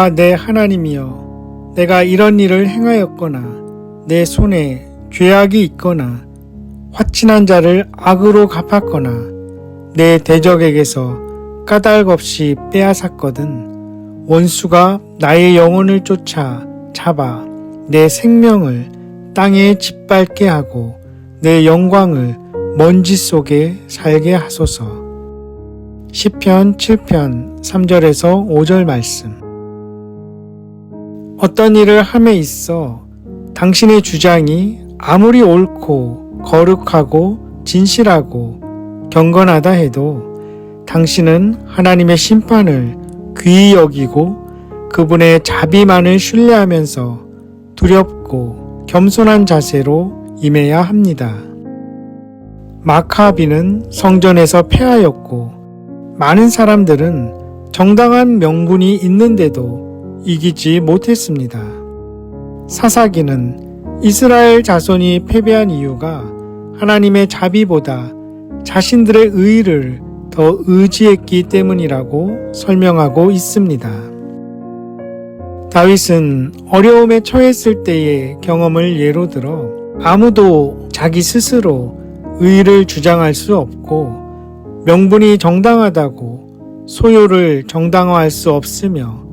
아, 내 하나님이여, 내가 이런 일을 행하였거나, 내 손에 죄악이 있거나, 화친한 자를 악으로 갚았거나, 내 대적에게서 까닭 없이 빼앗았거든. 원수가 나의 영혼을 쫓아 잡아 내 생명을 땅에 짓밟게 하고 내 영광을 먼지 속에 살게 하소서. 시편 7편 3절에서 5절 말씀. 어떤 일을 함에 있어 당신의 주장이 아무리 옳고 거룩하고 진실하고 경건하다 해도 당신은 하나님의 심판을 귀히 여기고 그분의 자비만을 신뢰하면서 두렵고 겸손한 자세로 임해야 합니다. 마카비는 성전에서 패하였고 많은 사람들은 정당한 명분이 있는데도 이기지 못했습니다. 사사기는 이스라엘 자손이 패배한 이유가 하나님의 자비보다 자신들의 의를 더 의지했기 때문이라고 설명하고 있습니다. 다윗은 어려움에 처했을 때의 경험을 예로 들어 아무도 자기 스스로 의를 주장할 수 없고 명분이 정당하다고 소요를 정당화할 수 없으며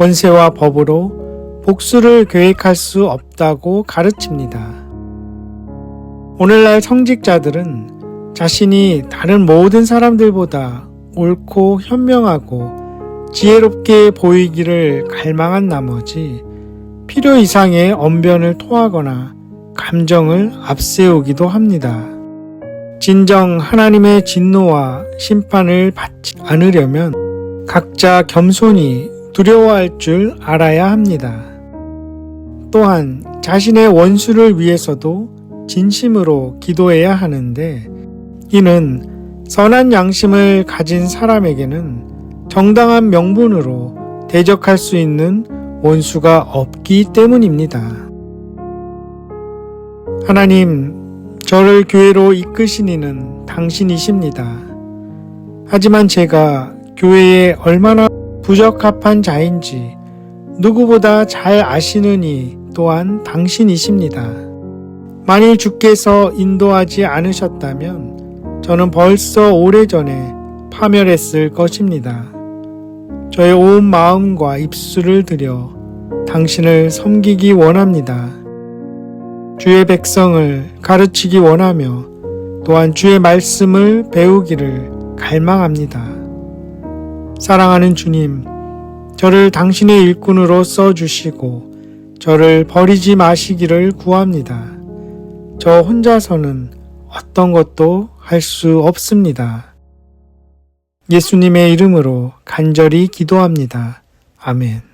권세와 법으로 복수를 계획할 수 없다고 가르칩니다. 오늘날 성직자들은 자신이 다른 모든 사람들보다 옳고 현명하고 지혜롭게 보이기를 갈망한 나머지 필요 이상의 언변을 토하거나 감정을 앞세우기도 합니다. 진정 하나님의 진노와 심판을 받지 않으려면 각자 겸손히 두려워할 줄 알아야 합니다. 또한 자신의 원수를 위해서도 진심으로 기도해야 하는데 이는 선한 양심을 가진 사람에게는 정당한 명분으로 대적할 수 있는 원수가 없기 때문입니다. 하나님, 저를 교회로 이끄신 이는 당신이십니다. 하지만 제가 교회에 얼마나 부적합한 자인지 누구보다 잘 아시는 이 또한 당신이십니다. 만일 주께서 인도하지 않으셨다면 저는 벌써 오래전에 파멸했을 것입니다. 저의 온 마음과 입술을 들여 당신을 섬기기 원합니다. 주의 백성을 가르치기 원하며 또한 주의 말씀을 배우기를 갈망합니다. 사랑하는 주님, 저를 당신의 일꾼으로 써주시고 저를 버리지 마시기를 구합니다. 저 혼자서는 어떤 것도 할 수 없습니다. 예수님의 이름으로 간절히 기도합니다. 아멘.